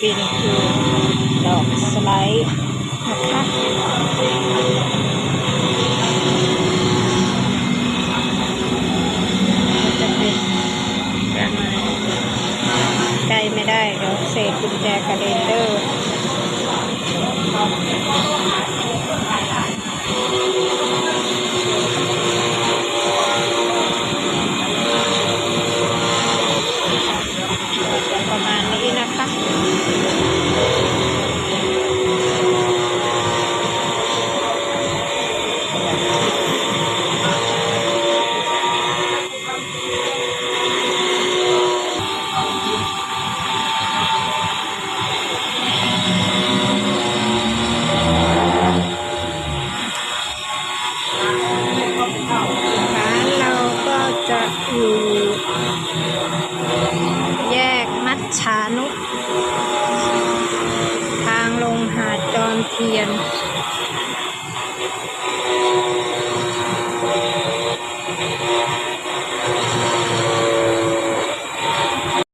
ปีนี้คือดอกสไลด์นะคะจะเป็นประมาณใกล้ไม่ได้เดี๋ยวเศษกุญแจกระเด็นเดอ ร้านเราก็จะอยู่แยกมัดชานุทางลงหาดจอมเทียน